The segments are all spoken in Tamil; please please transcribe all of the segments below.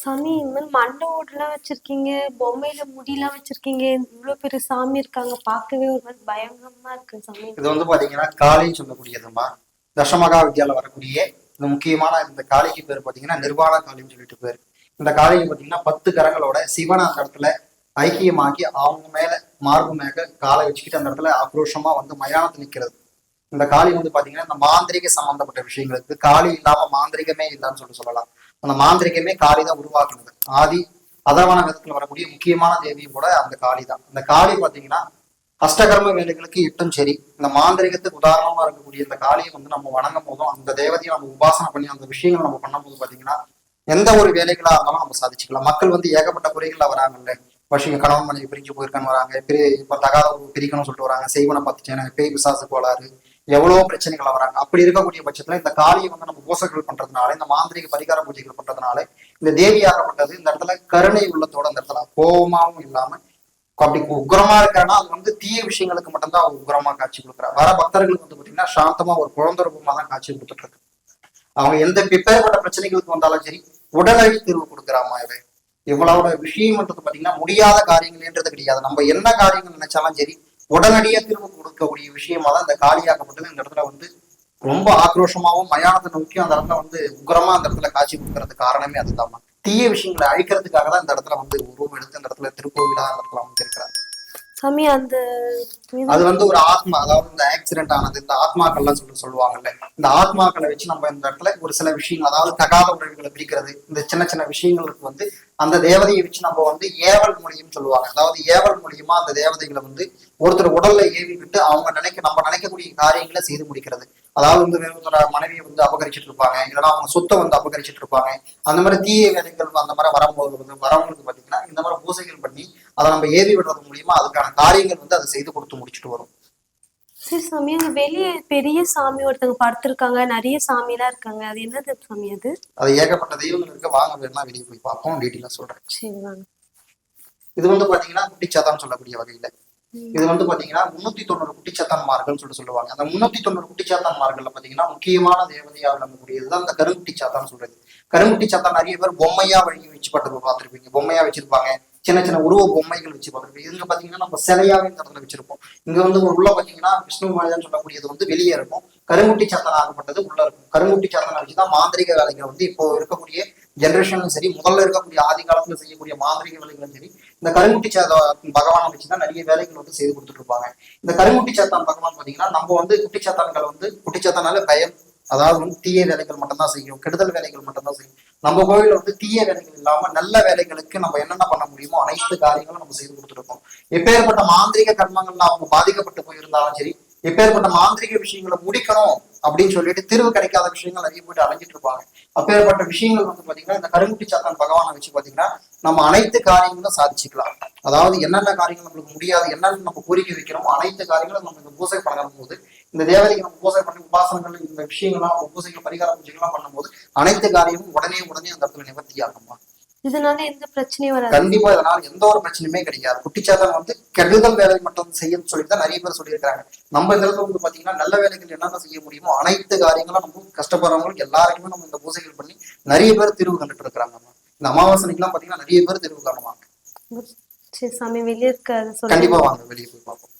சாமி இந்த மாதிரி மண்டை ஓடுலாம் வச்சிருக்கீங்க பொம்மையில முடியெல்லாம் வச்சிருக்கீங்க இவ்வளவு பெரிய சாமி இருக்காங்க பார்க்கவே ஒரு மாதிரி பயங்கரமா இருக்கு சாமி. இது வந்து பாத்தீங்கன்னா காளின்னு சொல்லக்கூடியதுமா. தசமகா வித்யால வரக்கூடிய இந்த முக்கியமான இந்த காளிக்கு பேர் பாத்தீங்கன்னா நிர்வாண காளின்னு சொல்லிட்டு பேர். இந்த காளிக்கு பாத்தீங்கன்னா பத்து கரங்களோட சிவனை அந்த இடத்துல ஐக்கியமாக்கி அவங்க மேல மார்பு மேக காலை வச்சுக்கிட்டு அந்த இடத்துல ஆக்ரோஷமா வந்து மயானத்து நிக்கிறது. இந்த காளி வந்து பாத்தீங்கன்னா இந்த மாந்திரிக சம்பந்தப்பட்ட விஷயங்களுக்கு காளி இல்லாம மாந்திரிகமே இல்லைன்னு சொல்லி சொல்லலாம். அந்த மாந்திரிகமே காளி தான் உருவாக்குனது. ஆதி அதர்வன விதத்துல வரக்கூடிய முக்கியமான தேவியும் கூட அந்த காளி தான். அந்த காளி பாத்தீங்கன்னா அஷ்டகர்ம வேலைகளுக்கு இட்டும் சரி இந்த மாந்திரிகத்துக்கு உதாரணமா இருக்கக்கூடிய இந்த காளியை வந்து நம்ம வணங்கும் போதும் அந்த தேவதையை நம்ம உபாசனை பண்ணி அந்த விஷயங்களை நம்ம பண்ணும்போது பாத்தீங்கன்னா எந்த ஒரு வேலைகளா இருந்தாலும் நம்ம சாதிச்சுக்கலாம். மக்கள் வந்து ஏகப்பட்ட குறைகள்ல வராங்கல்ல. வஷிங்க கணவன் மனைவி பிரிஞ்சு போயிருக்கான்னு வராங்க. பெரிய இப்ப தகாத பிரிக்கணும்னு சொல்லிட்டு வராங்க. செய்வனை பத்துச்சேன பேய் விசாசு கோளாறு எவ்வளவோ பிரச்சனைகள் வராங்க. அப்படி இருக்கக்கூடிய பட்சத்துல இந்த காளியை வந்து நம்ம பூசைகள் பண்றதுனால இந்த மாந்திரிக பரிகார பூஜைகள் பண்றதுனால இந்த தேவியாகப்பட்டது இந்த இடத்துல கருணை உள்ளத்தோட இந்த இடத்துல கோபமாவும் இல்லாம அப்படி உக்ரமா இருக்கிறனா அது வந்து தீய விஷயங்களுக்கு மட்டும்தான் அவர் உக்ரமா காட்சி கொடுக்குறா வர பக்தர்களுக்கு வந்து பாத்தீங்கன்னா சாந்தமா ஒரு குழந்தை ரூபமா தான் காட்சி கொடுத்துட்டு இருக்கு. அவங்க எந்த பிப்பேற்பட்ட பிரச்சனைகளுக்கு வந்தாலும் சரி உடனடி தீர்வு கொடுக்குறாமா இவன் இவ்வளவு விஷயம்ன்றது பாத்தீங்கன்னா முடியாத காரியங்கள்ன்றது கிடையாது. நம்ம என்ன காரியங்கள் நினைச்சாலும் சரி உடனடியா தீர்வு கொடுக்கக்கூடிய விஷயமா தான் இந்த காலியாக்கப்பட்டது. இந்த இடத்துல வந்து ரொம்ப ஆக்ரோஷமாவும் மயானத்தை நோக்கியும் அந்த இடத்துல வந்து உக்கரமா அந்த இடத்துல காட்சி கொடுக்கறதுக்கு காரணமே அதுதான். தீய விஷயங்களை அழிக்கிறதுக்காக தான் இந்த இடத்துல வந்து உருவம் எடுத்து இந்த இடத்துல திருக்கோவிலா அந்த இடத்துல வந்து இருக்கிறாங்க சாமி அந்த அது வந்து ஒரு ஆத்மா அதாவது இந்த ஆக்சிடென்ட் ஆனது இந்த ஆத்மாக்கள்லாம் சொல்லி சொல்லுவாங்கல்ல. இந்த ஆத்மாக்களை வச்சு நம்ம இந்த இடத்துல ஒரு சில விஷயங்கள் அதாவது தகாத உறவுகளை பிரிக்கிறது இந்த சின்ன சின்ன விஷயங்களுக்கு வந்து அந்த தேவதையை வச்சு நம்ம வந்து ஏவல் மொழியும் சொல்லுவாங்க. அதாவது ஏவல் மூலியமா அந்த தேவதைகளை வந்து ஒருத்தர் உடல்ல ஏவி விட்டு அவங்க நினைக்க நம்ம நினைக்கக்கூடிய காரியங்களை செய்து முடிக்கிறது. அதாவது வந்து ஒருத்தர மனைவியை வந்து அபகரிச்சிட்டு இருப்பாங்க இல்லைன்னா அவங்க சொத்தை வந்து அபகரிச்சிட்டு இருப்பாங்க அந்த மாதிரி தீய வேலைகள் அந்த மாதிரி வரும்போது வந்து வரவங்களுக்கு பாத்தீங்கன்னா இந்த மாதிரி பூசைகள் பண்ணி அதை நம்ம ஏவி விடுறது மூலியமா அதுக்கான காரியங்கள் வந்து அதை செய்து கொடுத்து முடிச்சுட்டு வரும். சரி சாமி அங்க வெளியே பெரிய சாமி ஒருத்தங்க படுத்திருக்காங்க. நிறைய சாமி எல்லாம் இருக்காங்க. அது என்னது சாமி அது? அது ஏகப்பட்ட தெய்வங்கள் இருக்கு. வாங்க வேணா வெளியே போய் பார்ப்போம். டீட்டெயிலா சொல்றேன். சரி வாங்க. இது வந்து பாத்தீங்கன்னா குட்டிச்சாத்தான் சொல்லக்கூடிய வகையில. இது வந்து பாத்தீங்கன்னா முன்னூத்தி தொண்ணூறு குட்டிச்சாத்தான்மார்கள் சொல்லிட்டு சொல்லுவாங்க. அந்த முன்னூத்தி தொண்ணூறு குட்டிச்சாத்தான்மார்கள்ல பாத்தீங்கன்னா முக்கியமான தேவதையா விளங்கக்கூடியதுதான் அந்த கருங்குட்டி சாத்தான் சொல்றது. கருங்குட்டி சாத்தான் நிறைய பேர் பொம்மையா வழங்கி வச்சு பட்டு பார்த்திருப்பீங்க. பொம்மையா வச்சிருப்பாங்க. சின்ன சின்ன உருவ பொம்மைகள் வச்சு பாத்துருப்பீங்க இதுல பாத்தீங்கன்னா நம்ம சிலையாவே இந்த இடத்துல வச்சிருப்போம். இங்க வந்து ஒரு உள்ள பாத்தீங்கன்னா விஷ்ணு மாயான்னு சொல்லக்கூடியது வந்து வெளியே இருக்கும். கருங்குட்டி சாத்தன் ஆகப்பட்டது உள்ள இருக்கும். கருங்குட்டி சந்தனம் வச்சுதான் மாந்திரிக வேலைகள் வந்து இப்போ இருக்கக்கூடிய ஜென்ரேஷனும் சரி முதல்ல இருக்கக்கூடிய ஆதி காலத்துல செய்யக்கூடிய மாந்திரிக வேலைகளும் சரி இந்த கருங்குட்டி சாதம் பகவானை வச்சுதான் நிறைய வேலைகள் வந்து செய்து கொடுத்துட்டு இருப்பாங்க. இந்த கருங்குட்டி சாத்தான் பகவான் பாத்தீங்கன்னா நம்ம வந்து குட்டி சாத்தான்கள் வந்து குட்டி சாத்தானால பயம் அதாவது வந்து தீய வேலைகள் மட்டும்தான் செய்யும் கெடுதல் வேலைகள் மட்டும்தான் செய்யும். நம்ம கோயில்ல வந்து தீய வேலைகள் இல்லாம நல்ல வேலைகளுக்கு நம்ம என்னென்ன பண்ண முடியுமோ அனைத்து காரியங்களும் நம்ம செய்து கொடுத்துருக்கோம் எப்பேற்பட்ட மாந்திரிக கர்மங்கள்ல அவங்க பாதிக்கப்பட்டு போயிருந்தாலும் சரி எப்பேற்பட்ட மாந்திரிக விஷயங்களை முடிக்கணும் அப்படின்னு சொல்லிட்டு தீர்வு கிடைக்காத விஷயங்கள் நிறைய போயிட்டு அலைஞ்சிட்டு இருப்பாங்க. அப்பேற்பட்ட விஷயங்கள் வந்து பாத்தீங்கன்னா இந்த கருங்குட்டி சாத்தான் பகவானை வச்சு பாத்தீங்கன்னா நம்ம அனைத்து காரியங்களும் சாதிச்சுக்கலாம். அதாவது என்னென்ன காரியங்கள் நம்மளுக்கு முடியாது என்னென்ன நம்ம கோரிக்கை வைக்கிறோமோ அனைத்து காரியங்களும் நம்ம இந்த பூசை பண்ணும் போது இந்த தேவதைக்கு நம்ம பூசை பண்ணி உபாசனங்கள் இந்த விஷயங்கள்லாம் நம்ம பூசைகள் பரிகார பூஜைகள்லாம் பண்ணும்போது அனைத்து காரியமும் உடனே உடனே அந்த இடத்துல நிவர்த்தி ஆகுமா இதனால எந்த பிரச்சனையும் வராது. கண்டிப்பா இதனால எந்த ஒரு பிரச்சனையுமே கிடையாது குட்டிச்சாத்தான் வந்து கெடுதல் வேலை மட்டும் செய்யணும்னு சொல்லிட்டு தான் நிறைய பேர் சொல்லியிருக்காங்க நம்ம இந்த இடத்துல வந்து பாத்தீங்கன்னா நல்ல வேலைகள் என்னென்ன செய்ய முடியுமோ அனைத்து காரியங்களும் நம்ம கஷ்டப்படுறவங்களுக்கு எல்லாருக்குமே நம்ம இந்த பூசைகள் பண்ணி நிறைய பேர் தீர்வு கண்டுட்டு இருக்கிறாங்க இந்த அமாவாசனைக்கெல்லாம் பாத்தீங்கன்னா நிறைய பேர் தீர்வு காணுவாங்க சரி சாமி வெளியே இருக்காது கண்டிப்பா வாங்க வெளியே போய் பார்ப்போம்.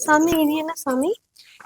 சாமி இது என்ன சாமி?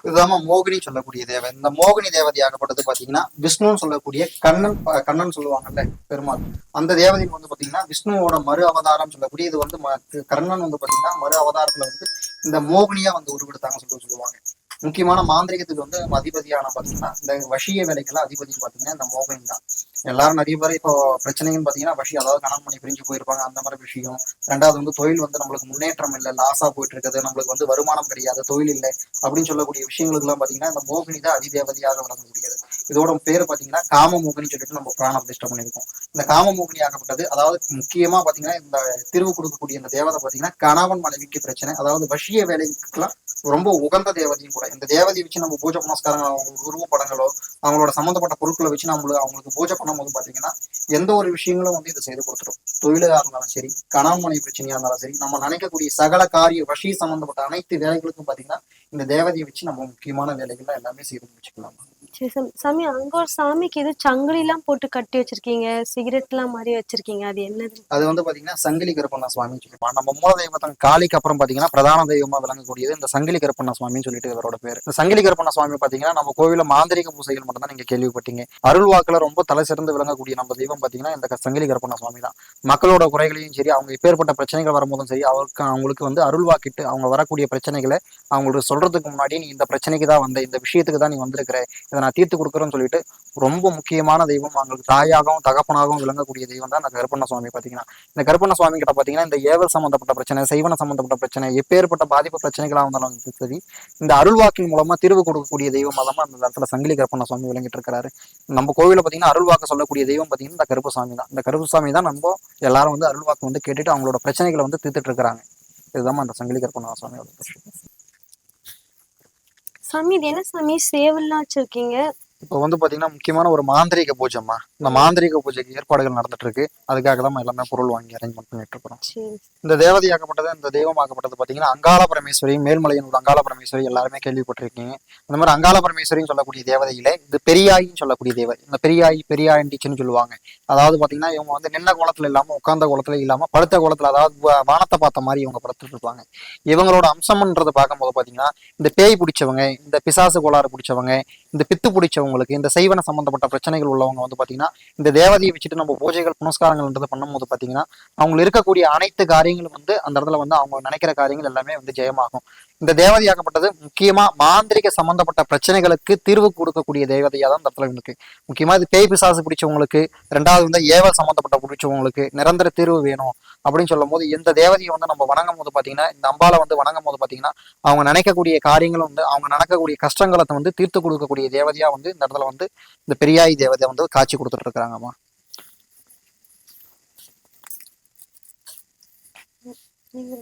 இதுதான் மோகினி சொல்லக்கூடிய தேவை இந்த மோகினி தேவதையாகப்பட்டது பாத்தீங்கன்னா விஷ்ணுன்னு சொல்லக்கூடிய கண்ணன் கண்ணன் சொல்லுவாங்கல்ல பெருமாள். அந்த தேவதைக்கு வந்து பாத்தீங்கன்னா விஷ்ணுவோட மறு அவதாரம் சொல்லக்கூடிய இது வந்து ம- கர்ணன் வந்து பாத்தீங்கன்னா மறு அவதாரத்துல வந்து இந்த மோகினியா வந்து உருவெடுத்தாங்க சொல்லி சொல்லுவாங்க. முக்கியமான மாந்திரிகத்துக்கு வந்து அதிபதியான பாத்தீங்கன்னா இந்த வஷிய வேலைக்கெல்லாம் அதிபதி பாத்தீங்கன்னா இந்த மோகினி தான். எல்லாரும் நிறைய பேர் இப்போ பிரச்சனைன்னு பாத்தீங்கன்னா வஷி அதாவது கணவன் பண்ணி பிரிஞ்சு போயிருப்பாங்க அந்த மாதிரி விஷயம். ரெண்டாவது வந்து தொழில் வந்து நம்மளுக்கு முன்னேற்றம் இல்லை லாஸா போயிட்டு இருக்குது நம்மளுக்கு வந்து வருமானம் கிடையாது தொழில் இல்லை அப்படின்னு சொல்லக்கூடிய விஷயங்களுக்கு எல்லாம் பாத்தீங்கன்னா இந்த மோகினி தான் அதிதேவதையாக முடியாது இதோட பேரு பாத்தீங்கன்னா காம சொல்லிட்டு நம்ம பிராண பிரதிஷ்டை பண்ணியிருக்கோம். இந்த காமமோகினி ஆகப்பட்டது அதாவது முக்கியமா பாத்தீங்கன்னா இந்த தீர்வு கொடுக்கக்கூடிய இந்த தேவதை பாத்தீங்கன்னா கணவன் மனைவிக்கு பிரச்சனை அதாவது வஷிய வேலைக்கெல்லாம் ரொம்ப உகந்த தேவதையும் கூட இந்த தேவதையை வச்சு நம்ம பூஜை புனஸ்காரங்கள் அவங்க உருவப்படங்களோ அவங்களோட சம்மந்தப்பட்ட பொருட்களை வச்சு நம்மளுக்கு அவங்களுக்கு பூஜை பண்ணும்போது பாத்தீங்கன்னா எந்த ஒரு விஷயங்களும் வந்து இதை செய்து கொடுத்துரும். தொழிலா இருந்தாலும் சரி கணவன் பிரச்சனையா இருந்தாலும் சரி நம்ம நினைக்கக்கூடிய சகல காரிய வஷி சம்பந்தப்பட்ட அனைத்து வேலைகளுக்கும் பாத்தீங்கன்னா இந்த தேவதையை வச்சு நம்ம முக்கியமான வேலைகள்லாம் எல்லாமே செய்து முடிச்சுக்கலாம். சரி சாமி சாமி அங்க ஒரு சாமிக்கு ஏதோ சங்கிலி எல்லாம் போட்டு கட்டி வச்சிருக்கீங்க சிகரெட் எல்லாம் மாதிரி வச்சிருக்கீங்க அது என்னது? அது வந்து பாத்தீங்கன்னா சங்கிலி கருப்பண்ண சுவாமின்னு சொல்லுவாங்க நம்ம மூல தெய்வத்தம் காளிக்கு அப்புறம் பாத்தீங்கன்னா பிரதான தெய்வமா விளங்கக்கூடியது இந்த சங்கிலி கருப்பண்ண சுவாமின்னு சொல்லிட்டு இவரோட பேர். இந்த சங்கிலி கருப்பண்ண சுவாமி பாத்தீங்கன்னா நம்ம கோவில மாந்திரிக பூசைகள் மட்டும் தான் நீங்க கேள்விப்பட்டீங்க. அருள் வாக்குல ரொம்ப தலை சிறந்து விளங்கக்கூடிய நம்ம தெய்வம் பாத்தீங்கன்னா இந்த சங்கிலி கருப்பண்ண சுவாமி தான். மக்களோட குறைகளையும் சரி அவங்க எப்பேற்பட்ட பிரச்சனைகள் வரும்போதும் சரி அவருக்கு அவங்களுக்கு வந்து அருள்வாக்கிட்டு அவங்க வரக்கூடிய பிரச்சனைகளை அவங்களுக்கு சொல்றதுக்கு முன்னாடி நீ இந்த பிரச்சனைக்கு தான் வந்த இந்த விஷயத்துக்கு தான் நீ வந்திருக்கிற அதை நான் தீர்த்து கொடுக்குறேன்னு சொல்லிட்டு ரொம்ப முக்கியமான தெய்வம் அவங்களுக்கு தாயாகவும் தகப்பனாகவும் விளங்கக்கூடிய தெய்வம் தான் அந்த கருப்பண்ண சுவாமி பாத்தீங்கன்னா இந்த கருப்பண்ண சுவாமி கிட்ட பாத்தீங்கன்னா இந்த ஏவல் சம்பந்தப்பட்ட பிரச்சனை சைவன சம்பந்தப்பட்ட பிரச்சனை எப்பேற்பட்ட பாதிப்பு பிரச்சனைகளாக இருந்தாலும் சரி இந்த அருள்வாக்கின் மூலமா தீர்வு கொடுக்கக்கூடிய தெய்வம் தான் அந்த இடத்துல சங்கிலி கருப்பண்ண சுவாமி விளங்கிட்டு இருக்கிறாரு நம்ம கோவில பார்த்தீங்கன்னா அருள்வாக்கு சொல்லக்கூடிய தெய்வம் பாத்தீங்கன்னா இந்த கருப்பு சுவாமி தான். இந்த கருப்பு சுவாமி தான் நம்ம எல்லாரும் வந்து அருள்வாக்கு வந்து கேட்டுட்டு அவங்களோட பிரச்சனைகளை வந்து தீர்த்துட்டு இருக்கிறாங்க. இதுதான் அந்த சங்கிலி கருப்பண்ண சுவாமியோட சாமி இது என்ன சாமி சேவல்லாம் வச்சிருக்கீங்க? இப்போ வந்து பாத்தீங்கன்னா முக்கியமான ஒரு மாந்திரீக பூஜைமா இந்த மாந்திரீக பூஜைக்கு ஏற்பாடுகள் நடந்துட்டு இருக்கு அதுக்காக தான் எல்லாமே பொருள் வாங்கி அரேஞ்ச்மெண்ட் பண்ணிட்டு இருக்கிறோம். இந்த தேவதையாக்கப்பட்டது இந்த தெய்வமாக்கப்பட்டது பாத்தீங்கன்னா அங்காள பரமேஸ்வரி மேல்மலையனோட அங்காள பரமேஸ்வரி எல்லாருமே கேள்விப்பட்டிருக்கீங்க. அந்த மாதிரி அங்காள பரமேஸ்வரின்னு சொல்லக்கூடிய தேவதையில இது பெரியாயின்னு சொல்லக்கூடிய தேவதை இந்த பெரியாய் பெரியாயின்னு சொல்லுவாங்க. அதாவது பாத்தீங்கன்னா இவங்க வந்து நின்ன கோலத்துல இல்லாம உட்கார்ந்த கோலத்துல இல்லாம படுத்த கோலத்துல அதாவது வானத்தை பார்த்த மாதிரி இவங்க படுத்துட்டு இருப்பாங்க. இவங்களோட அம்சம்ன்றது பார்க்கும்போது பாத்தீங்கன்னா இந்த பேய் பிடிச்சவங்க இந்த பிசாசு கோளாறு பிடிச்சவங்க இந்த பித்து பிடிச்சவங்களுக்கு இந்த செய்வன சம்பந்தப்பட்ட பிரச்சனைகள் உள்ளவங்க வந்து பாத்தீங்கன்னா இந்த தேவதையை வச்சுட்டு நம்ம பூஜைகள் புனஸ்காரங்கள்ன்றது பண்ணும்போது பாத்தீங்கன்னா அவங்களுக்கு இருக்கக்கூடிய அனைத்து காரியங்களும் வந்து அந்த இடத்துல வந்து அவங்க நினைக்கிற காரியங்கள் எல்லாமே வந்து ஜெயமாகும். இந்த தேவதையாகப்பட்டது முக்கியமா மாந்திரிக சம்பந்தப்பட்ட பிரச்சனைகளுக்கு தீர்வு கொடுக்கக்கூடிய தேவதையா தான் இந்த இடத்துல இருக்கு. முக்கியமா இது பேய் பிசாசு பிடிச்சவங்களுக்கு ரெண்டாவது வந்து ஏவல் சம்பந்தப்பட்ட பிடிச்சவங்களுக்கு நிரந்தர தீர்வு வேணும் அப்படின்னு சொல்லும் போது இந்த தேவதையை வந்து நம்ம வணங்கும் போது பாத்தீங்கன்னா இந்த அம்பாலை வந்து வணங்கும் போது பாத்தீங்கன்னா அவங்க நினைக்கக்கூடிய காரியங்களும் வந்து அவங்க நடக்கக்கூடிய கஷ்டங்களை வந்து தீர்த்து கொடுக்கக்கூடிய தேவதையா வந்து இந்த இடத்துல வந்து இந்த பெரியாய் தேவதை வந்து காட்சி கொடுத்துட்டு இருக்கிறாங்கம்மா. நீங்க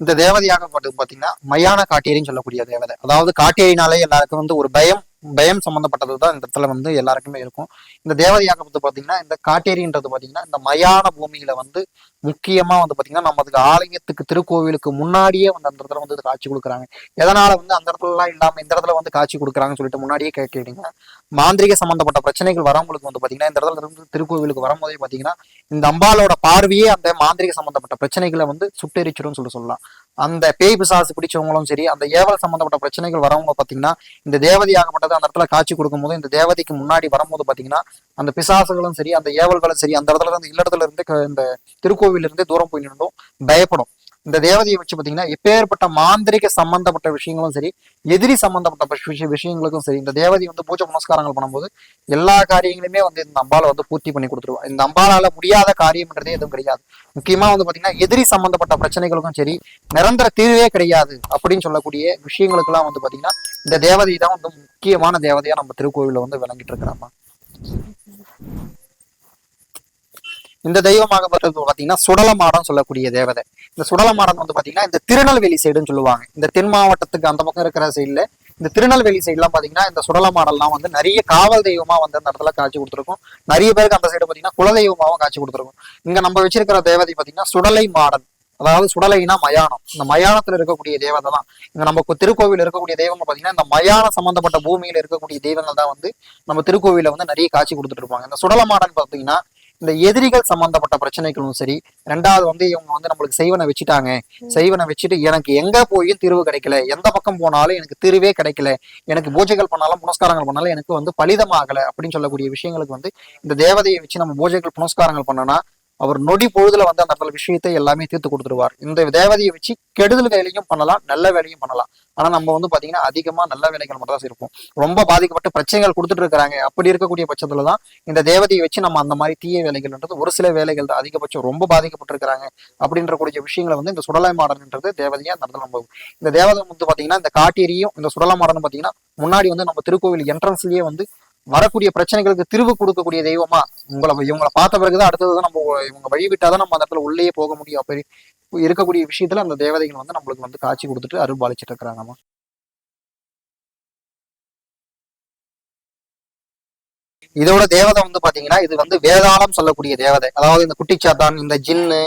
இந்த இந்த தேவதையாகப்பட்டது பாத்தீங்கன்னா மயான காட்டேரின்னு சொல்லக்கூடிய தேவதை. அதாவது காட்டேரினாலே எல்லாருக்கும் வந்து ஒரு பயம் பயம் சம்பந்தப்பட்டது தான் இந்த இடத்துல வந்து எல்லாருக்குமே இருக்கும். இந்த தேவதையாகப்பட்டு பாத்தீங்கன்னா இந்த காட்டேரின்றது பாத்தீங்கன்னா இந்த மயான பூமியில வந்து முக்கியமா வந்து பாத்தீங்கன்னா நம்ம அதுக்கு ஆலயத்துக்கு திருக்கோவிலுக்கு முன்னாடியே வந்து அந்த இடத்துல வந்து காட்சி கொடுக்குறாங்க. எதனால வந்து அந்த இடத்துல எல்லாம் இல்லாம இந்த இடத்துல வந்து காட்சி கொடுக்குறாங்கன்னு சொல்லிட்டு முன்னாடியே கேட்கிறீங்க மாந்திரிக சம்பந்தப்பட்ட பிரச்சனைகள் வரவங்களுக்கு வந்து பாத்தீங்கன்னா இந்த இடத்துல இருந்து திருக்கோவிலுக்கு வரும்போதே பார்த்தீங்கன்னா இந்த அம்பாலோட பார்வையே அந்த மாந்திரிக சம்பந்தப்பட்ட பிரச்சனைகளை வந்து சுட்டெரிச்சிடும் சொல்லி சொல்லலாம். அந்த பேய் பிசாசு பிடிச்சவங்களும் சரி அந்த ஏவல் சம்பந்தப்பட்ட பிரச்சனைகள் வரவங்க பாத்தீங்கன்னா இந்த தேவதையாகப்பட்டது அந்த இடத்துல காட்சி கொடுக்கும்போது இந்த தேவதைக்கு முன்னாடி வரும்போது பாத்தீங்கன்னா அந்த பிசாசுகளும் சரி அந்த ஏவல்களும் சரி அந்த இடத்துல இருந்து இல்லடத்துல இருந்து இந்த திருக்கோவிலிருந்து தூரம் போய் நின்றும் பயப்படும். இந்த தேவதையை வச்சு பாத்தீங்கன்னா எப்பேற்பட்ட மாந்திரிக சம்பந்தப்பட்ட விஷயங்களும் சரி எதிரி சம்பந்தப்பட்ட விஷய விஷயங்களுக்கும் சரி இந்த தேவதை வந்து பூஜை புனஸ்காரங்கள் பண்ணும்போது எல்லா காரியங்களுமே வந்து இந்த அம்பால வந்து பூர்த்தி பண்ணி கொடுத்துருவா. இந்த அம்பாலால முடியாத காரியம்ன்றதே எதுவும் கிடையாது. முக்கியமா வந்து பாத்தீங்கன்னா எதிரி சம்பந்தப்பட்ட பிரச்சனைகளுக்கும் சரி நிரந்தர தீர்வே கிடையாது அப்படின்னு சொல்லக்கூடிய விஷயங்களுக்கெல்லாம் வந்து பாத்தீங்கன்னா இந்த தேவதை தான் வந்து முக்கியமான தேவதையா நம்ம திருக்கோவில வந்து விளங்கிட்டு இருக்கிறாமா. இந்த தெய்வமாக பார்த்தது பாத்தீங்கன்னா சுடலமாடம் சொல்லக்கூடிய தேவதை. இந்த சுடலமாடம் வந்து பாத்தீங்கன்னா இந்த திருநெல்வேலி சைடுன்னு சொல்லுவாங்க. இந்த தென் மாவட்டத்துக்கு அந்த பக்கம் இருக்கிற சைடுல இந்த திருநெல்வேலி சைடுலாம் பாத்தீங்கன்னா இந்த சுடலமாடல்லாம் வந்து நிறைய காவல் தெய்வமா வந்து அந்த இடத்துல காட்சி கொடுத்துருக்கும். நிறைய பேருக்கு அந்த சைடு பாத்தீங்கன்னா குலதெய்வமாவும் காட்சி கொடுத்துருக்கும். இங்க நம்ம வச்சிருக்கிற தேவதை பாத்தீங்கன்னா சுடலை மாடன். அதாவது சுடலைனா மயானம். இந்த மயானத்துல இருக்கக்கூடிய தேவதை தான். இங்க நம்ம திருக்கோவில் இருக்கக்கூடிய தெய்வம் பாத்தீங்கன்னா இந்த மயான சம்பந்தப்பட்ட பூமியில இருக்கக்கூடிய தெய்வங்கள் தான் வந்து நம்ம திருக்கோவில வந்து நிறைய காட்சி கொடுத்துட்டு இருப்பாங்க. இந்த சுடல மாடன் பாத்தீங்கன்னா இந்த எதிரிகள் சம்பந்தப்பட்ட பிரச்சனைகளும் சரி ரெண்டாவது வந்து இவங்க வந்து நம்மளுக்கு செய்வனை வச்சுட்டாங்க. செய்வனை வச்சுட்டு எனக்கு எங்க போயும் தீர்வு கிடைக்கல. எந்த பக்கம் போனாலும் எனக்கு தீர்வே கிடைக்கல. எனக்கு பூஜைகள் பண்ணாலும் புனஸ்காரங்கள் பண்ணாலும் எனக்கு வந்து பலிதமாகல அப்படின்னு சொல்லக்கூடிய விஷயங்களுக்கு வந்து இந்த தேவதையை வச்சு நம்ம பூஜைகள் புனஸ்காரங்கள் பண்ணனா அவர் நொடி பொழுதுல வந்து அந்த விஷயத்தை எல்லாமே தீர்த்து கொடுத்துருவார். இந்த தேவதையை வச்சு கெடுதல் வேலையும் பண்ணலாம் நல்ல வேலையும் பண்ணலாம். ஆனா நம்ம வந்து பாத்தீங்கன்னா அதிகமா நல்ல வேலைகள் மட்டும் தான் இருப்போம் ரொம்ப பாதிக்கப்பட்ட பிரச்சனைகள் கொடுத்துட்டு இருக்காங்க அப்படி இருக்கக்கூடிய பட்சத்துல தான் இந்த தேவதையை வச்சு நம்ம அந்த மாதிரி தீய வேலைகள்ன்றது ஒரு சில வேலைகள் தான். அதிகபட்சம் ரொம்ப பாதிக்கப்பட்டிருக்கிறாங்க. அப்படின்ற கூடிய விஷயங்களை வந்து இந்த சுடலை மாடன்ன்றது தேவதையா அந்த நம்ம இந்த தேவதை வந்து பாத்தீங்கன்னா இந்த காட்டேரியும் இந்த சுடலை மாடன் பாத்தீங்கன்னா முன்னாடி வந்து நம்ம திருக்கோவில் என்ட்ரன்ஸ்லயே வந்து வரக்கூடிய பிரச்சனைகளுக்கு தீர்வு கொடுக்கக்கூடிய தெய்வமா? உங்களை இவங்களை பார்த்த பிறகுதான் அடுத்தது நம்ம இவங்க வழிவிட்டாதான் நம்ம அந்த இடத்துல உள்ளே போக முடியும். அப்படி இருக்கக்கூடிய விஷயத்துல அந்த தேவதைகள் வந்து நம்மளுக்கு வந்து காட்சி கொடுத்துட்டு அருள்பாலிச்சிட்டு இருக்கிறாங்கம்மா. இதோட தேவதை வந்து பாத்தீங்கன்னா இது வந்து வேதாளம் சொல்லக்கூடிய தேவதை. அதாவது இந்த குட்டிச்சாத்தான் இந்த ஜின்னு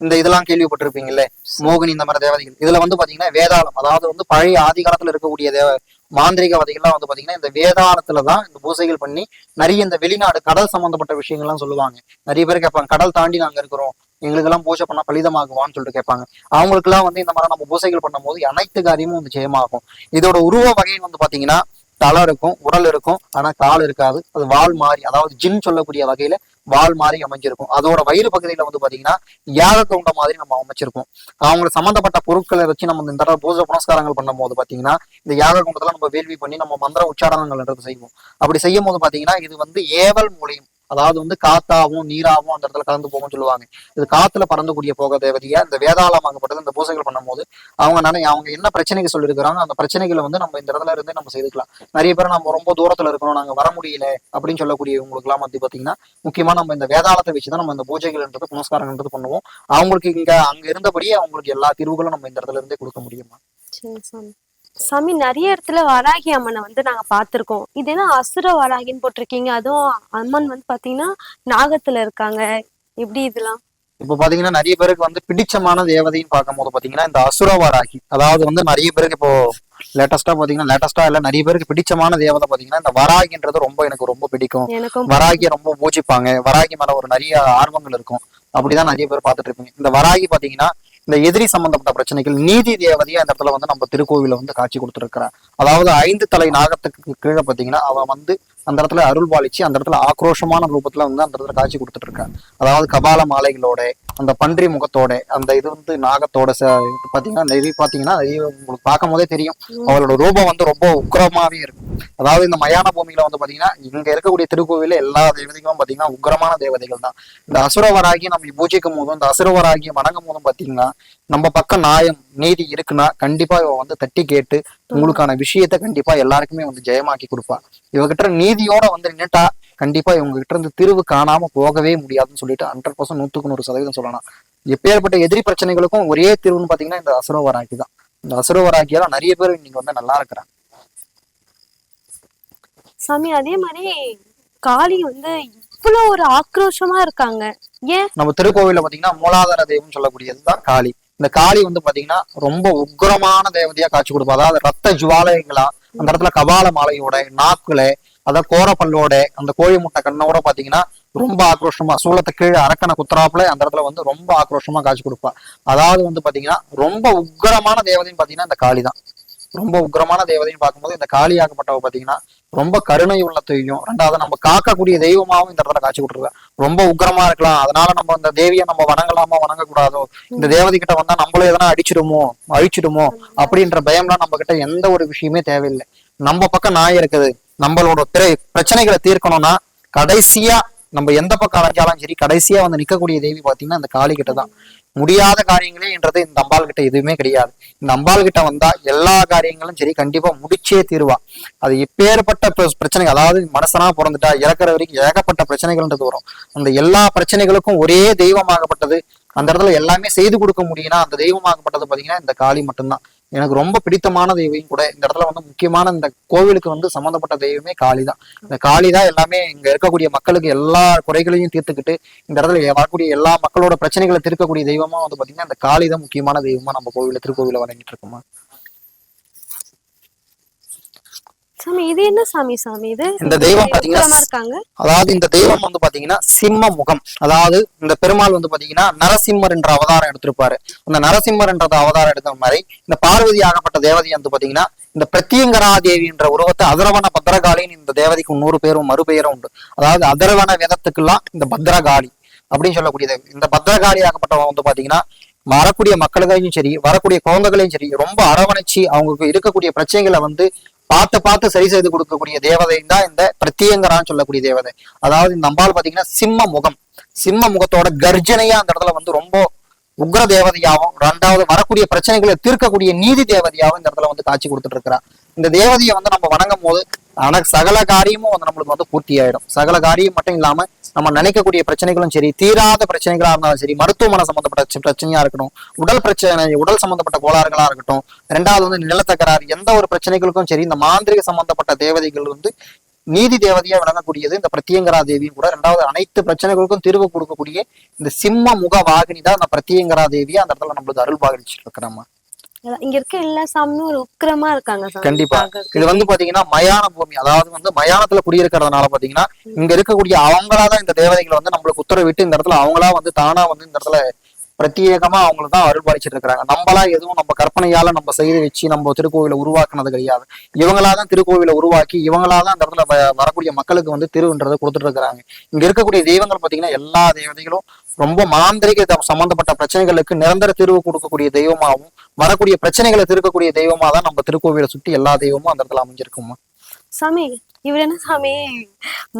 இந்த இதெல்லாம் கேள்விப்பட்டிருப்பீங்கல்ல? மோகினி இந்த மாதிரி தேவதைகள். இதுல வந்து பாத்தீங்கன்னா வேதாளம். அதாவது வந்து பழைய ஆதி காலத்துல இருக்கக்கூடிய தேவ மாந்திரிகவாதிகள்லாம் வந்து பாத்தீங்கன்னா இந்த வேதாளத்துல தான் இந்த பூசைகள் பண்ணி நிறைய இந்த வெளிநாடு கடல் சம்பந்தப்பட்ட விஷயங்கள்லாம் சொல்லுவாங்க. நிறைய பேர் கேட்பாங்க கடல் தாண்டி நாங்க இருக்கிறோம். எங்களுக்கு எல்லாம் பூஜை பண்ணா பலிதமாகுவான்னு சொல்லிட்டு கேட்பாங்க. அவங்களுக்கு எல்லாம் வந்து இந்த மாதிரி நம்ம பூசைகள் பண்ணும்போது அனைத்து காரியமும் வந்து ஜெயமாகும். இதோட உருவ வகைன்னு வந்து பாத்தீங்கன்னா தலை இருக்கும் உடல் இருக்கும். ஆனா கால் இருக்காது. அது வால் மாறி அதாவது ஜின் சொல்லக்கூடிய வகையில வால் மாதிரி அமைஞ்சிருக்கும். அதோட வயிறு பகுதியில வந்து பாத்தீங்கன்னா யாக கவுண்ட மாதிரி நம்ம அமைச்சிருக்கோம். அவங்களுக்கு சம்பந்தப்பட்ட பொருட்களை வச்சு நம்ம இந்த தடவை பூஜை புனஸ்காரங்கள் பண்ணும் போது பாத்தீங்கன்னா இந்த யாக குண்டத்துல நம்ம வேள்வி பண்ணி நம்ம மந்திர உச்சாரணங்கள்ன்றது செய்வோம். அப்படி செய்யும் போது பாத்தீங்கன்னா இது வந்து ஏவல் மூலியம் அதாவது வந்து காத்தாவும் நீராவும் அந்த இடத்துல கலந்து போகும்னு சொல்லுவாங்க. இது காத்துல பறந்துக்கூடிய போக தேவதையா இந்த வேதாளமாகப்பட்டது இந்த பூசைகள் பண்ணும்போது அவங்க நினை அவங்க என்ன பிரச்சனைகள் சொல்லியிருக்கிறாங்க அந்த பிரச்சனைகளை வந்து நம்ம இந்த இடத்துல இருந்தே நம்ம செய்துக்கலாம். நிறைய பேர் நம்ம ரொம்ப தூரத்துல இருக்கிறோம் நாங்க வர முடியல அப்படின்னு சொல்லக்கூடியவங்களுக்கு எல்லாம் வந்து பாத்தீங்கன்னா முக்கியமா நம்ம இந்த வேதாளத்தை வச்சுதான் நம்ம இந்த பூஜைகள்ன்றது புனஸ்காரங்கன்றது பண்ணுவோம். அவங்களுக்கு இங்க அங்க இருந்தபடியே அவங்களுக்கு எல்லா தீர்வுகளும் நம்ம இந்த இடத்துல இருந்தே கொடுக்க முடியுமா? சாமி நிறைய இடத்துல வராகி அம்மனை வந்து நாங்க பார்த்திருக்கோம். இது என்ன அசுர வராகின்னு போட்டிருக்கீங்க? அதுவும் அம்மன் வந்து பாத்தீங்கன்னா நாகத்துல இருக்காங்க. எப்படி இதெல்லாம்? இப்ப பாத்தீங்கன்னா நிறைய பேருக்கு வந்து பிடிச்சமான தேவதைன்னு பார்க்கும்போது பாத்தீங்கன்னா இந்த அசுரவராகி அதாவது வந்து நிறைய பேருக்கு இப்போ லேட்டஸ்டா பாத்தீங்கன்னா லேட்டஸ்டா இல்ல நிறைய பேருக்கு பிடிச்சமான தேவதை பாத்தீங்கன்னா இந்த வராகின்றது ரொம்ப எனக்கு ரொம்ப பிடிக்கும். வராகியை ரொம்ப பூஜிப்பாங்க. வராகி மேல ஒரு நிறைய ஆர்வங்கள் இருக்கும். அப்படிதான் நிறைய பேர் பார்த்துட்டு இருப்பீங்க. இந்த வராகி பாத்தீங்கன்னா இந்த எதிரி சம்பந்தப்பட்ட பிரச்சனைகள் நீதி தேவதையா இந்த இடத்துல வந்து நம்ம திருக்கோவில வந்து காட்சி கொடுத்துருக்கிறா அதாவது ஐந்து தலை நாகத்துக்கு கீழே பாத்தீங்கன்னா அவன் வந்து அந்த இடத்துல அருள் பாலிச்சு அந்த இடத்துல ஆக்ரோஷமான ரூபத்துல வந்து அந்த இடத்துல காட்சி கொடுத்துட்டு இருக்கா அதாவது கபால மாலைகளோட அந்த பன்றி முகத்தோட அந்த இது வந்து நாகத்தோட பாத்தீங்கன்னா நிறைய பாத்தீங்கன்னா உங்களுக்கு பார்க்கும் போதே தெரியும் அவளோட ரூபம் வந்து ரொம்ப உக்கிரமாவே இருக்கும் அதாவது இந்த மயான பூமியில வந்து பாத்தீங்கன்னா இங்க இருக்கக்கூடிய திருக்கோவில எல்லா தேவதைகளும் பாத்தீங்கன்னா உக்கிரமான தேவதைகள் தான். இந்த அசுரவராகி நம்ம பூஜிக்கும் போதும் இந்த அசுரவராகி வணங்கும் போதும் பாத்தீங்கன்னா நம்ம பக்கம் நியாயம் நீதி இருக்குன்னா கண்டிப்பா இவ வந்து தட்டி கேட்டு உங்களுக்கான விஷயத்த கண்டிப்பா எல்லாருக்குமே வந்து ஜெயமாக்கி கொடுப்பா. இவகிட்ட நீதியோட வந்து நின்னுட்டா கண்டிப்பா இவங்க கிட்ட இருந்து தீர்வு காணாம போகவே முடியாதுன்னு சொல்லிட்டு ஹண்ட்ரட் பர்சன்ட் நூத்துக்கு நூறு சதவீதம் சொல்லலாம். எப்பேற்பட்ட எதிரி பிரச்சனைகளுக்கும் ஒரே தீர்வுன்னு பாத்தீங்கன்னா இந்த அசுரவராக்கி தான். இந்த அசுரவராக்கியால நிறைய பேர் இன்னைக்கு வந்து நல்லா இருக்கிறாங்க. சாமி அதே மாதிரி காளி வந்து இவ்வளவு ஒரு ஆக்ரோஷமா இருக்காங்க. ஏன்? நம்ம திருக்கோவில்ல பாத்தீங்கன்னா மூலாதார தெய்வம் சொல்லக்கூடியதுதான் காளி. இந்த காளி வந்து பாத்தீங்கன்னா ரொம்ப உக்கிரமான தேவதையா காட்சி கொடுப்பா அதாவது ரத்த ஜுவாலயங்களா அந்த இடத்துல கபால மாலையோட நாக்குல அதாவது கோரப்பல்லோட அந்த கோழி முட்டை கண்ணோட பாத்தீங்கன்னா ரொம்ப ஆக்ரோஷமா சூளத்தை கீழே அரக்கனை குத்துறாப்புல அந்த இடத்துல வந்து ரொம்ப ஆக்ரோஷமா காட்சி கொடுப்பா. அதாவது வந்து பாத்தீங்கன்னா ரொம்ப உக்ரமான தேவதைன்னு பாத்தீங்கன்னா இந்த காளி தான் ரொம்ப உக்கிரமான தேவதைன்னு பார்க்கும்போது இந்த காளியாகப்பட்டவ பாத்தீங்கன்னா ரொம்ப கருணை உள்ளத்தையும் ரெண்டாவது நம்ம காக்கக்கூடிய தெய்வமாவும் இந்த இடத்துல காட்சி கொடுத்துருவேன் ரொம்ப உக்கிரமா இருக்கலாம். அதனால நம்ம அந்த தேவியை நம்ம வணங்கலாமா வணங்கக்கூடாதோ? இந்த தேவதை கிட்ட வந்தா நம்மளும் எதனா அடிச்சிடுமோ அழிச்சிடுமோ? அப்படின்ற பயம்லாம் நம்ம கிட்ட எந்த ஒரு விஷயமே தேவையில்லை. நம்ம பக்கம் நாய் இருக்குது. நம்மளோட பிரச்சனைகளை தீர்க்கணும்னா கடைசியா நம்ம எந்த பக்கம் அடைஞ்சாலும் சரி கடைசியா வந்து நிக்கக்கூடிய தேவி பாத்தீங்கன்னா இந்த காளி கிட்ட தான் முடியாத காரியங்களேன்றது இந்த அம்பாள் கிட்ட எதுவுமே கிடையாது. இந்த அம்பாள் கிட்ட வந்தா எல்லா காரியங்களும் சரி கண்டிப்பா முடிச்சே தீருவா. அது இப்பேற்பட்ட பிர- பிரச்சனைகள் அதாவது மனசனா பிறந்துட்டா இறக்குற வரைக்கும் ஏகப்பட்ட பிரச்சனைகள்ன்றது வரும். அந்த எல்லா பிரச்சனைகளுக்கும் ஒரே தெய்வமாகப்பட்டது அந்த இடத்துல எல்லாமே செய்து கொடுக்க முடியும்னா அந்த தெய்வமாகப்பட்டது பாத்தீங்கன்னா இந்த காளி மட்டும்தான். எனக்கு ரொம்ப பிடித்தமான தெய்வம் கூட இந்த இடத்துல வந்து முக்கியமான இந்த கோவிலுக்கு வந்து சம்பந்தப்பட்ட தெய்வமே காளி தான் இந்த காளி தான் எல்லாமே இங்க இருக்கக்கூடிய மக்களுக்கு எல்லா குறைகளையும் தீர்த்துக்கிட்டு இந்த இடத்துல வரக்கூடிய எல்லா மக்களோட பிரச்சனைகளை தீர்க்கக்கூடிய தெய்வமா வந்து பாத்தீங்கன்னா இந்த காளி தான் முக்கியமான தெய்வமா நம்ம கோவில திருக்கோவில வணங்கிட்டு இருக்கோமா? சாமி இது என்ன சாமி சாமி இது? இந்த தெய்வம் பாத்தீங்கன்னா அதாவது இந்த தெய்வம் வந்து பாத்தீங்கன்னா சிம்ம முகம். அதாவது இந்த பெருமாள் வந்து பாத்தீங்கன்னா நரசிம்மர் என்ற அவதாரம் எடுத்திருப்பாரு. அந்த நரசிம்மர் என்ற அவதாரம் எடுத்த மாதிரி இந்த பார்வதி ஆகப்பட்ட தேவதை வந்து பாத்தீங்கன்னா இந்த பிரத்யங்கரா தேவி என்ற உருவத்தை அதரவண பத்ரகாளின்னு இந்த தேவதைக்கு நூறு பேரும் மறுபெயரும் உண்டு. அதாவது அதரவண வேதத்துக்கெல்லாம் இந்த பத்ரகாளி அப்படின்னு சொல்லக்கூடிய தேவி இந்த பத்ரகாளி ஆகப்பட்டவங்க வந்து பாத்தீங்கன்னா வரக்கூடிய மக்களுக்கையும் சரி வரக்கூடிய குழந்தைகளையும் சரி ரொம்ப அரவணைச்சு அவங்களுக்கு இருக்கக்கூடிய பிரச்சனைகளை வந்து பார்த்து பார்த்து சரி செய்து கொடுக்கக்கூடிய தேவதை தான் இந்த பிரத்யங்கரான்னு சொல்லக்கூடிய தேவதை. அதாவது இந்த அம்பாள் பாத்தீங்கன்னா சிம்ம முகம். சிம்ம முகத்தோட கர்ஜனையா அந்த இடத்துல வந்து ரொம்ப உக்ர தேவதையாவும் ரெண்டாவது வரக்கூடிய பிரச்சனைகளை தீர்க்கக்கூடிய நீதி தேவதையாகவும் இந்த இடத்துல வந்து காட்சி கொடுத்துட்டு இருக்கிறா. இந்த தேவதையை வந்து நம்ம வணங்கும் போது ஆனா சகல காரியமும் வந்து நம்மளுக்கு வந்து பூர்த்தி ஆயிடும் சகல காரியம் மட்டும் இல்லாம நம்ம நினைக்கக்கூடிய பிரச்சனைகளும் சரி தீராத பிரச்சனைகளா இருந்தாலும் சரி மருத்துவமனை சம்பந்தப்பட்ட பிரச்சனையா இருக்கட்டும் உடல் பிரச்சனை உடல் சம்பந்தப்பட்ட கோளாறுகளா இருக்கட்டும் ரெண்டாவது வந்து நிலத்தக்கராறு எந்த ஒரு பிரச்சனைகளுக்கும் சரி இந்த மாந்திரிக சம்பந்தப்பட்ட தேவதைகள் வந்து நீதி தேவதையா விளங்கக்கூடியது இந்த பிரத்யங்கரா தேவியும் கூட. ரெண்டாவது அனைத்து பிரச்சனைகளுக்கும் தீர்வு கொடுக்கக்கூடிய இந்த சிம்ம முக வாகினி தான் அந்த பிரத்யங்கரா தேவியா அந்த இடத்துல நம்மளுக்கு அருள் பாகிச்சிட்டு இருக்கிறாமா இங்க இருக்க எல்லா சாமியும் ஒரு உக்கிரமா இருக்காங்க கண்டிப்பா. இது வந்து பாத்தீங்கன்னா மயான பூமி. அதாவது வந்து மயானத்துல குடியிருக்கிறதுனால பாத்தீங்கன்னா இங்க இருக்கக்கூடிய அவங்களாதான் இந்த தேவதைகளை வந்து நம்மளுக்கு உத்தரவிட்டு இந்த இடத்துல அவங்களா வந்து தானா வந்து இந்த இடத்துல பிரத்யேகமா அவங்களுக்கு தான் அருள் பாலிச்சிட்டு இருக்கிறாங்க. நம்மளா எதுவும் நம்ம கற்பனையால நம்ம செய்து வச்சு நம்ம திருக்கோவிலை உருவாக்குனது கிடையாது. இவங்களா தான் திருக்கோவிலை உருவாக்கி இவங்களா தான் அந்த இடத்துல வரக்கூடிய மக்களுக்கு வந்து திருவுன்றதை கொடுத்துட்டு இருக்கிறாங்க. இங்க இருக்கக்கூடிய தெய்வங்கள் பாத்தீங்கன்னா எல்லா தேவதைகளும் ரொம்ப மாந்திரிக சம்பந்தப்பட்ட பிரச்சனைகளுக்கு நிரந்தர தீர்வு கொடுக்கக்கூடிய தெய்வமாகவும் வரக்கூடிய பிரச்சனைகளை தீர்க்கக்கூடிய தெய்வமா தான் நம்ம திருக்கோவிலை சுற்றி எல்லா தெய்வமும் அந்த இடத்துல அமைஞ்சிருக்குமா சாமி இவர் என்ன சாமி?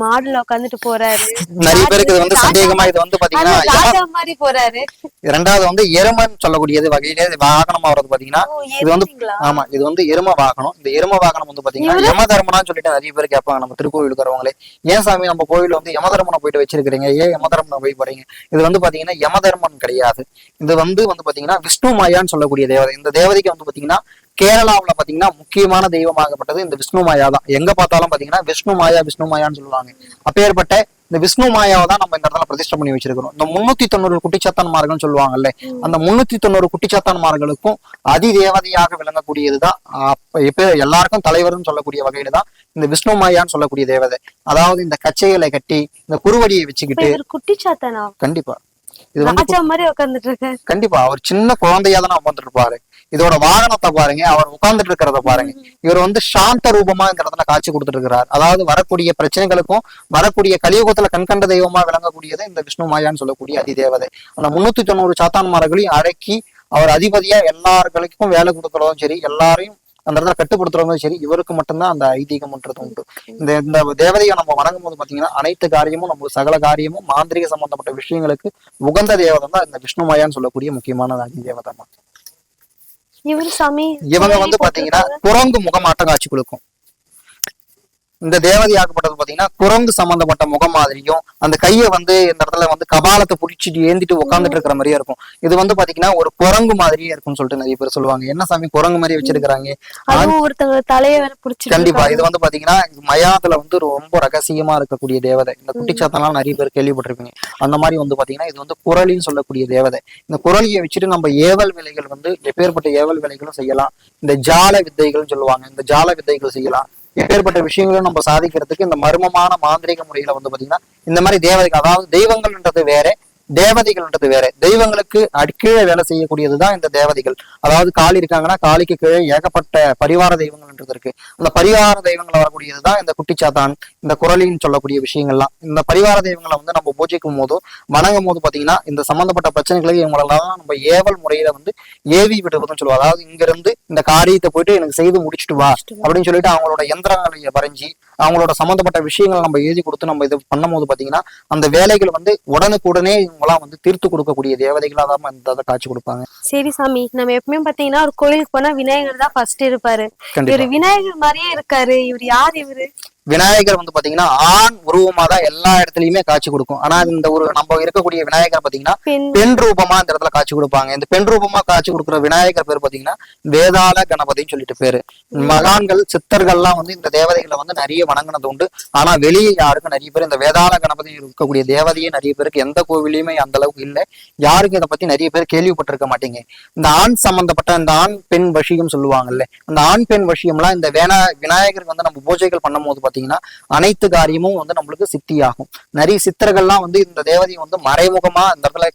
மாடுல உட்காந்துட்டு போறாரு. நிறைய பேருக்கு இது வந்து சந்தேகமா இது வந்து பாத்தீங்கன்னா மாதிரி போறாரு. இரண்டாவது வந்து எருமன்னு சொல்லக்கூடியது வகையிலே வாகனமா வர்றது பாத்தீங்கன்னா இது வந்து? ஆமா இது வந்து எரும வாகனம். இந்த எரும வாகனம் வந்து பாத்தீங்கன்னா யம தர்மனான்னு சொல்லிட்டு நிறைய பேர் கேட்பாங்க. நம்ம திருக்கோவிலுக்கு வரவங்களே ஏன் சாமி நம்ம கோவில்ல வந்து யம தர்மனை போயிட்டு வச்சிருக்கிறீங்க? ஏன் யம தர்மனை போய் போறீங்க? இது வந்து பாத்தீங்கன்னா யம தர்மன் கிடையாது. இது வந்து வந்து பாத்தீங்கன்னா விஷ்ணு மாயான்னு சொல்லக்கூடிய தேவதை. இந்த தேவதைக்கு வந்து பாத்தீங்கன்னா கேரளாவுல பாத்தீங்கன்னா முக்கியமான தெய்வமாகப்பட்டது இந்த விஷ்ணு மாயா தான். எங்க பார்த்தாலும் பாத்தீங்கன்னா விஷ்ணு மாயா விஷ்ணு மாயான்னு சொல்லுவாங்க. அப்பேற்பட்ட இந்த விஷ்ணு மாயாவை தான் நம்ம இந்த இடத்துல பிரதிஷ்டை பண்ணி வச்சிருக்கிறோம். இந்த முன்னூத்தி தொண்ணூறு குட்டிச்சாத்தான்மார்கள் சொல்லுவாங்கல்ல அந்த முன்னூத்தி தொண்ணூறு குட்டிச்சாத்தான்மார்களுக்கும் அதிதேவதையாக விளங்கக்கூடியதுதான் அப்ப எப்ப எல்லாருக்கும் தலைவர்னு சொல்லக்கூடிய வகையில தான் இந்த விஷ்ணு மாயான்னு சொல்லக்கூடிய தேவதை. அதாவது இந்த கச்சைகளை கட்டி இந்த குருவடியை இப்ப வச்சுக்கிட்டு குட்டிச்சாத்தானா? கண்டிப்பா. இது வந்து கண்டிப்பா. அவர் சின்ன குழந்தையா தானே உட்காந்துட்டு இருப்பாரு. இதோட வாகனத்தை பாருங்க அவர் உட்கார்ந்துட்டு இருக்கிறத பாருங்க. இவர் வந்து சாந்த ரூபமா இந்த இடத்துல காட்சி கொடுத்துட்டு இருக்கிறார் அதாவது வரக்கூடிய பிரச்சனைகளுக்கும் வரக்கூடிய கலியுகத்துல கண்கண்ட தெய்வமா விளங்கக்கூடியது இந்த விஷ்ணு மாயான்னு சொல்லக்கூடிய அதிதேவதை. அந்த முன்னூத்தி தொண்ணூறு சாத்தான்மார்களையும் அடக்கி அவர் அதிபதியா எல்லார்களுக்கும் வேலை கொடுக்கறதும் சரி எல்லாரையும் அந்த இடத்துல கட்டுப்படுத்துறதும் சரி இவருக்கு மட்டும்தான் அந்த ஐதீகம்ன்றது உண்டு. இந்த இந்த தேவதையை நம்ம வணங்கும் போது பாத்தீங்கன்னா அனைத்து காரியமும் நம்ம சகல காரியமும் மாந்திரிக சம்பந்தப்பட்ட விஷயங்களுக்கு உகந்த தேவதை தான் இந்த விஷ்ணு மாயான்னு சொல்லக்கூடிய முக்கியமான இவர் சாமி இவங்க வந்து பாத்தீங்கன்னா குரங்கு முகமாட்டம் காட்சி கொடுக்கும். இந்த தேவதையாகப்பட்டது பாத்தீங்கன்னா குரங்கு சம்பந்தப்பட்ட முகம் மாதிரியும் அந்த கையை வந்து இந்த இடத்துல வந்து கபாலத்தை புடிச்சிட்டு ஏந்திட்டு உட்காந்துட்டு இருக்கிற மாதிரியே இருக்கும். இது வந்து பாத்தீங்கன்னா ஒரு குரங்கு மாதிரியே இருக்கும்னு சொல்லிட்டு நிறைய பேர் சொல்லுவாங்க. என்ன சாமி குரங்கு மாதிரி வச்சிருக்காங்க கண்டிப்பா. இது வந்து பாத்தீங்கன்னா இது மயானத்துல வந்து ரொம்ப ரகசியமா இருக்கக்கூடிய தேவதை. இந்த குட்டிச்சாத்தெல்லாம் நிறைய பேர் கேள்விப்பட்டிருப்பீங்க. அந்த மாதிரி வந்து பாத்தீங்கன்னா இது வந்து குரலின்னு சொல்லக்கூடிய தேவதை. இந்த குரலியை வச்சுட்டு நம்ம ஏவல் விலைகள் வந்து எப்பேற்பட்ட ஏவல் விலைகளும் செய்யலாம். இந்த ஜால வித்தைகள்னு சொல்லுவாங்க. இந்த ஜால வித்தைகள் செய்யலாம். எப்பேற்பட்ட விஷயங்களும் நம்ம சாதிக்கிறதுக்கு இந்த மர்மமான மாந்திரிக முறைகளை வந்து பாத்தீங்கன்னா இந்த மாதிரி தேவதைகள் அதாவது தெய்வங்கள்ன்றது வேற தேவதைகள்ன்றது வேற. தெய்வங்களுக்கு அடி- கீழே வேலை செய்யக்கூடியதுதான் இந்த தேவதைகள். அதாவது காளி இருக்காங்கன்னா காளிக்கு கீழே ஏகப்பட்ட பரிவார தெய்வங்கள்ன்றது இருக்கு. அந்த பரிவார தெய்வங்கள் வரக்கூடியதுதான் இந்த குட்டிச்சாத்தான் இந்த குரலின்னு சொல்லக்கூடிய விஷயங்கள்லாம். இந்த பரிவார தெய்வங்களை வந்து நம்ம பூஜைக்கும் போதும் வணங்கும் போது பாத்தீங்கன்னா இந்த சம்பந்தப்பட்ட பிரச்சனைகளுக்கு இவங்களெல்லாம் நம்ம ஏவல் முறையில வந்து ஏவி விடுவதுன்னு சொல்லுவோம் அதாவது இங்க இருந்து இந்த காரியத்தை போயிட்டு எனக்கு செய்து முடிச்சுட்டு வா அப்படின்னு சொல்லிட்டு அவங்களோட எந்திரங்களை வரைஞ்சி அவங்களோட சம்பந்தப்பட்ட விஷயங்களை நம்ம எழுதி கொடுத்து நம்ம இது பண்ணும்போது பாத்தீங்கன்னா அந்த வேலைகள் வந்து உடனுக்குடனே இவங்கெல்லாம் வந்து தீர்த்து கொடுக்கக்கூடிய தேவதைகளா தான் இதை காட்சி கொடுப்பாங்க. சரி சாமி நம்ம எப்பவுமே பாத்தீங்கன்னா ஒரு கோயிலுக்கு போனா விநாயகர் தான் ஃபர்ஸ்ட் இருப்பாரு. இவர் விநாயகர் மாதிரியே இருக்காரு. இவர் யார் இவரு? விநாயகர் வந்து பாத்தீங்கன்னா ஆண் உருவமா தான் எல்லா இடத்துலயுமே காட்சி கொடுக்கும். ஆனா இந்த ஒரு நம்ம இருக்கக்கூடிய விநாயகர் பாத்தீங்கன்னா பெண். ரூபமா இந்த இடத்துல காட்சி கொடுப்பாங்க. இந்த பெண் ரூபமா காட்சி கொடுக்குற விநாயகர் பேர் பாத்தீங்கன்னா வேதாள கணபதின்னு சொல்லிட்டு பேரு. மகான்கள் சித்தர்கள்லாம் வந்து இந்த தேவதைகளை வந்து நிறைய வணங்கினது உண்டு. ஆனா வெளியே யாருக்கும் நிறைய பேர் இந்த வேதாள கணபதி இருக்கக்கூடிய தேவதையே நிறைய பேருக்கு எந்த கோவிலையுமே அந்த அளவுக்கு இல்லை. யாருக்கும் இதை பத்தி நிறைய பேர் கேள்விப்பட்டிருக்க மாட்டீங்க. இந்த ஆண் சம்பந்தப்பட்ட இந்த ஆண் பெண் வசியம் சொல்லுவாங்கல்ல அந்த ஆண் பெண் வசியம்லாம் இந்த வேணா விநாயகருக்கு வந்து நம்ம பூஜைகள் பண்ணும்போது பாத்தீங்கன்னா அனைத்து காரியமும் வந்து நம்மளுக்கு சித்தியாகும். நிறைய சித்தர்கள்லாம் வந்து இந்த தேவதையை வந்து மறைமுகமா அந்த இடத்துல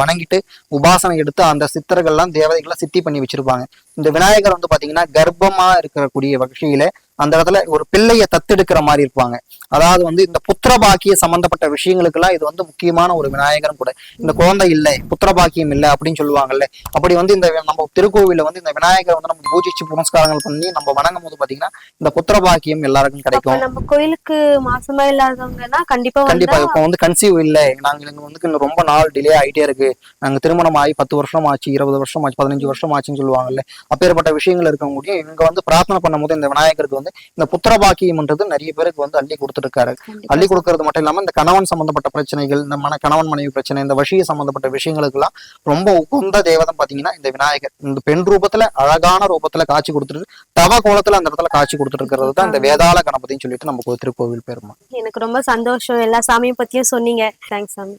வணங்கிட்டு உபாசனை எடுத்து அந்த சித்தர்கள்லாம் தேவதைகளை சித்தி பண்ணி வச்சிருப்பாங்க. இந்த விநாயகர் வந்து பாத்தீங்கன்னா கர்ப்பமா இருக்கக்கூடிய வகையில அந்த இடத்துல ஒரு பிள்ளைய தத்தெடுக்கிற மாதிரி இருப்பாங்க. அதாவது வந்து இந்த புத்திர பாக்கிய சம்பந்தப்பட்ட விஷயங்களுக்கெல்லாம் இது வந்து முக்கியமான ஒரு விநாயகரும் கூட. இந்த குழந்தை இல்லை புத்திர பாக்கியம் இல்லை அப்படின்னு சொல்லுவாங்கல்ல. அப்படி வந்து இந்த நம்ம திருக்கோவில வந்து இந்த விநாயகர் வந்து நம்ம பூஜிச்சு புனஸ்காரங்கள் பண்ணி நம்ம வணங்கும் போது பாத்தீங்கன்னா இந்த புத்திர பாக்கியம் எல்லாருக்கும் கிடைக்கும். நம்ம கோயிலுக்கு மாசமா இல்லாதவங்கன்னா கண்டிப்பா கண்டிப்பா இப்போ வந்து கன்சீவ் இல்ல. நாங்க எங்களுக்கு வந்து ரொம்ப நாள் டிலே ஆயிட்டே இருக்கு. நாங்க திருமணம் ஆகி பத்து வருஷம் ஆச்சு இருபது வருஷம் ஆச்சு பதினஞ்சு வருஷம் ஆச்சுன்னு சொல்லுவாங்கல்ல. அப்பேற்பட்ட விஷயங்கள் இருக்க முடியும் இங்க வந்து பிரார்த்தனை பண்ணும்போது இந்த விநாயகருக்கு வந்து இந்த புத்திர பாக்கியம்ன்றது நிறைய பேருக்கு வந்து அள்ளி கொடுத்துட்டு கொடுத்துருக்காரு. அள்ளி கொடுக்கறது மட்டும் இல்லாம இந்த கணவன் சம்பந்தப்பட்ட பிரச்சனைகள் இந்த மன கணவன் மனைவி பிரச்சனை இந்த வசிய சம்பந்தப்பட்ட விஷயங்களுக்கெல்லாம் ரொம்ப உகந்த தேவதம் பாத்தீங்கன்னா இந்த விநாயகர். இந்த பெண் ரூபத்துல அழகான ரூபத்துல காட்சி கொடுத்துட்டு தவ கோலத்துல அந்த இடத்துல காட்சி கொடுத்துட்டு இருக்கிறது தான் இந்த வேதாள கணபதின்னு சொல்லிட்டு நம்ம திருக்கோவில் பெருமா எனக்கு ரொம்ப சந்தோஷம். எல்லா சாமியை பத்தியும் சொன்னீங்க. தேங்க்ஸ் சாமி.